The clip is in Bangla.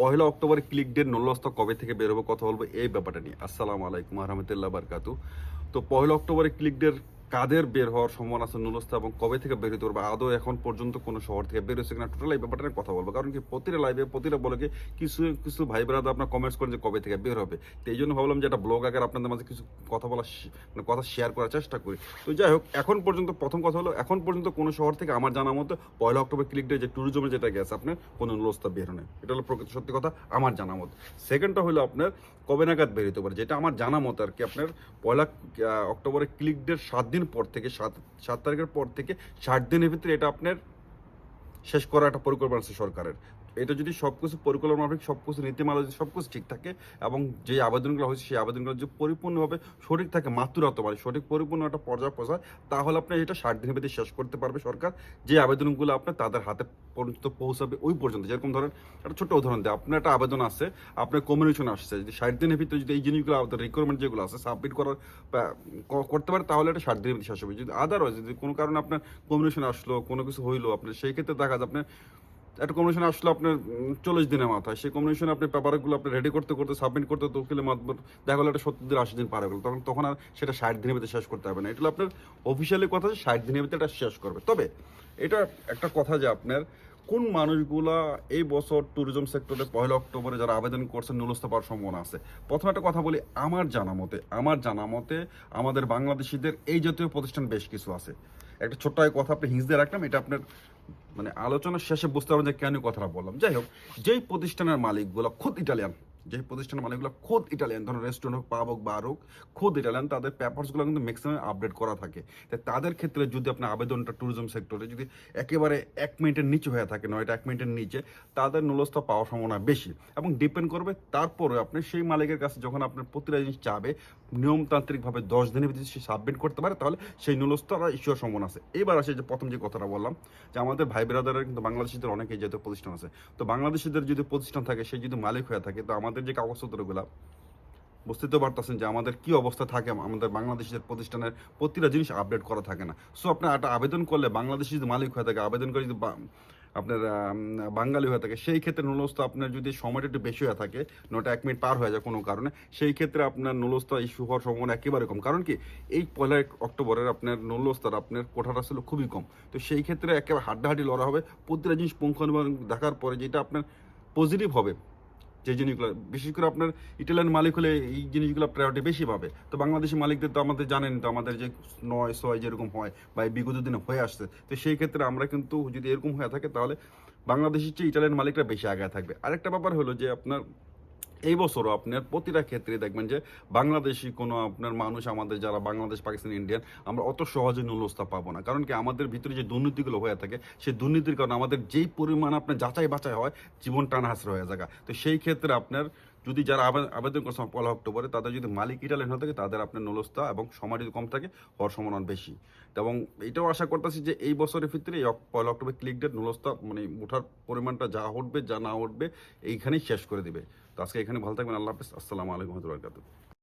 পয়লা অক্টোবরে ক্লিক ডেট নল্লস্ত কবে থেকে বেরোবো কথা বলব এই ব্যাপারটা নিয়ে। আসসালামু আলাইকুম রহমতুল্লাহ বারকাতু তো পয়লা অক্টোবরে ক্লিক ডেট কাদের বের হওয়ার সম্ভাবনা আছে নুলস্তা এবং কবে থেকে বের হতে পারবে? আদৌ এখন পর্যন্ত কোনো শহর থেকে বের হচ্ছে কিনা? টোটাল এই ব্যাপারটা কথা বলব। কারণ কি প্রতিটা লাইভে প্রতিটা বলে কিছু কিছু ভাই ব্রাদার আপনার কমেন্টস করেন যে কবে থেকে বের হবে। তো এই জন্য ভাবলাম যে একটা ব্লগ আকার আপনাদের মাঝে কিছু কথা বলা মানে কথা শেয়ার করার চেষ্টা করি। তো যাই হোক, এখন পর্যন্ত প্রথম কথা হলো, এখন পর্যন্ত কোনো শহর থেকে আমার জানা মতো পয়লা অক্টোবর ক্লিক ডে যে ট্যুরিজমে যেটা গেছে আপনার, কোনো নুলস্তা বের হয় এটা হলো প্রকৃত সত্যি কথা, আমার জানা মতো। সেকেন্ডটা হলো আপনার কবে নাগাদ বের হতে পারে? যেটা আমার জানা মতো আর কি আপনার পয়লা অক্টোবরে ক্লিক ডের সাত দিন পর থেকে, সাত সাত তারিখের পর থেকে, ষাট দিনের ভিতরে এটা আপনার শেষ করা একটা পরিকল্পনা আছে সরকারের। এটা যদি সব কিছু পরিকল্পনা মাফিক সব কিছু নীতিমালা যদি সব কিছু ঠিক থাকে এবং যে আবেদনগুলো হয়েছে, সেই আবেদনগুলো যদি পরিপূর্ণভাবে সঠিক থাকে, মাত্রাত মানে সঠিক পরিপূর্ণ একটা পর্যায়ে পৌঁছায়, তাহলে আপনি এটা ষাট দিনের ভিতরে শেষ করতে পারবে সরকার। যে আবেদনগুলো আপনার তাদের হাতে পর্যন্ত পৌঁছাবে ওই পর্যন্ত। যেরকম ধরেন, একটা ছোট্ট উদাহরণ দেয় আপনার একটা আবেদন আছে, আপনার কমিউনিকেশন আসছে, যদি ষাট দিনের ভিতরে যদি এই জিনিসগুলো, আপনার রিকোয়ারমেন্ট যেগুলো আছে সাবমিট করার করতে পারে, তাহলে এটা ষাট দিনের ভিতরে শেষ হবে। যদি আদারওয়াইজ যদি কোনো কারণে আপনার কমিউনিকেশন আসলো, কোনো কিছু হইল, আপনার সেই ক্ষেত্রে দেখা যায় আপনার একটা কমিশন আসলো আপনার চল্লিশ দিনের মাথায়। সেই কমিশন আপনি পেপারগুলো আপনি রেডি করতে করতে সাবমিট করতে উকিলের মাধ্যমে, দেখা গেলো একটা সত্তর দিন, আশি দিন পার গেলো। তখন তখন আর সেটা ষাট দিনের ভিতরে শেষ করতে হবে না। এটা আপনার অফিসিয়ালি কথা যে ষাট দিনের ভিতরে এটা শেষ করবে। তবে এটা একটা কথা যে আপনার কোন মানুষগুলা এই বছর ট্যুরিজম সেক্টরে পয়লা অক্টোবরে যারা আবেদন করছেন নুলস্থ পাওয়ার সম্ভাবনা আছে। প্রথমে একটা কথা বলি, আমার জানা মতে আমার জানা মতে আমাদের বাংলাদেশিদের এই জাতীয় প্রতিষ্ঠান বেশ কিছু আছে। একটা ছোট্ট কথা আপনি হিংস দিয়ে রাখলাম, এটা আপনার মানে আলোচনার শেষে বুঝতে পারবেন যে কেন কথাটা বললাম। যাই হোক, যেই প্রতিষ্ঠানের মালিকগুলো, খুদ ইটালিয়ান যেই প্রতিষ্ঠানের মালিকগুলো খোদ ইটালিয়ান ধরুন রেস্টুরেন্ট হোক পাব হোক বার হোক, খোদ ইটালিয়ান তাদের পেপারসগুলো কিন্তু ম্যাক্সিমাম আপডেট করা থাকে। তাই তাদের ক্ষেত্রে যদি আপনার আবেদনটা ট্যুরিজম সেক্টরে যদি একেবারে এক মিনিটের নিচে হয়ে থাকে নয়টা এক মিনিটের নিচে, তাদের নুলস্থা পাওয়ার সম্ভাবনা বেশি। এবং ডিপেন্ড করবে তারপরে আপনি সেই মালিকের কাছে যখন আপনার প্রতিটা জিনিস চাবে, নিয়মতান্ত্রিকভাবে দশ দিনের ভিতরে সে সাবমিট করতে পারে, তাহলে সেই নুলস্থা ইস্যুর সম্ভাবনা আছে। এবার আসে যে প্রথম যে কথাটা বললাম, যে আমাদের ভাই বেরাদারের কিন্তু বাংলাদেশিদের অনেকেই যেহেতু প্রতিষ্ঠান আছে, তো বাংলাদেশিদের যদি প্রতিষ্ঠান থাকে, সে যদি মালিক হয়ে থাকে, তো আমাদের যে কাগজপত্রগুলো বুঝতে পারতেছেন যে আমাদের কি অবস্থা থাকে, আমাদের বাংলাদেশের প্রতিষ্ঠানের প্রতিটা জিনিস আপডেট করা থাকে না। সো আপনার একটা আবেদন করলে বাংলাদেশি যদি মালিক হয়ে থাকে, আবেদন করে যদি আপনার বাঙালি হয়ে থাকে, সেই ক্ষেত্রে নুলস্থ আপনার যদি সময়টা একটু বেশি হয়ে থাকে নটা এক মিনিট পার হয়ে যায় কোনো কারণে, সেই ক্ষেত্রে আপনার নুলস্থ ইস্যু হওয়ার সম্ভাবনা একেবারে কম। কারণ কি, এই পয়লা অক্টোবরের আপনার নুলস্তার আপনার কোঠাটা ছিল খুবই কম। তো সেই ক্ষেত্রে একেবারে হাড্ডাহাড্ডি লড়া হবে, প্রতিটা জিনিস পুঙ্খানুপুঙ্খ দেখার পরে যেটা আপনার পজিটিভ হবে যে জিনিসগুলো, বিশেষ করে আপনার ইটালিয়ান মালিক হলে এই জিনিসগুলো প্রায়োরিটি বেশি পাবে। তো বাংলাদেশি মালিকদের তো আমাদের জানেন তো, আমাদের যে নয়, ছয় যেরকম হয় বা বিগত দিনে হয়ে আসছে, তো সেই ক্ষেত্রে আমরা কিন্তু যদি এরকম হয়ে থাকে, তাহলে বাংলাদেশের চেয়ে ইটালিয়ান মালিকরা বেশি আগায় থাকবে। আরেকটা ব্যাপার হলো যে আপনার এই বছরও আপনার প্রতিটা ক্ষেত্রে দেখবেন যে বাংলাদেশি কোনো আপনার মানুষ আমাদের যারা বাংলাদেশ, পাকিস্তান, ইন্ডিয়ান, আমরা অত সহজে নুলস্তা পাবো না। কারণ কি আমাদের ভিতরে যে দুর্নীতিগুলো হয়ে থাকে, সেই দুর্নীতির কারণে আমাদের যেই পরিমাণ আপনার যাচাই বাছাই হয়, জীবন টানা হাসরা হয়ে যায় তো সেই ক্ষেত্রে আপনার যদি যারা আবে- আবেদন করছে পয়লা অক্টোবরে, তাদের যদি মালিক ইটালিয়ান হয়ে থাকে, তাদের আপনার নলস্তা এবং সময় যদি কম থাকে, হওয়ার সম্ভাবনা বেশি। এবং এটাও আশা করতেছি যে এই বছরের ভিতরে এই পয়লা অক্টোবর ক্লিক ডেট নলস্তা মানে ওঠার পরিমাণটা যা উঠবে, যা না উঠবে, এইখানেই শেষ করে দিবে। তো আজকে এখানে ভালো থাকবেন, আল্লাহ হাফিজ। আসসালামু আলাইকুম রহমতুল্লাহ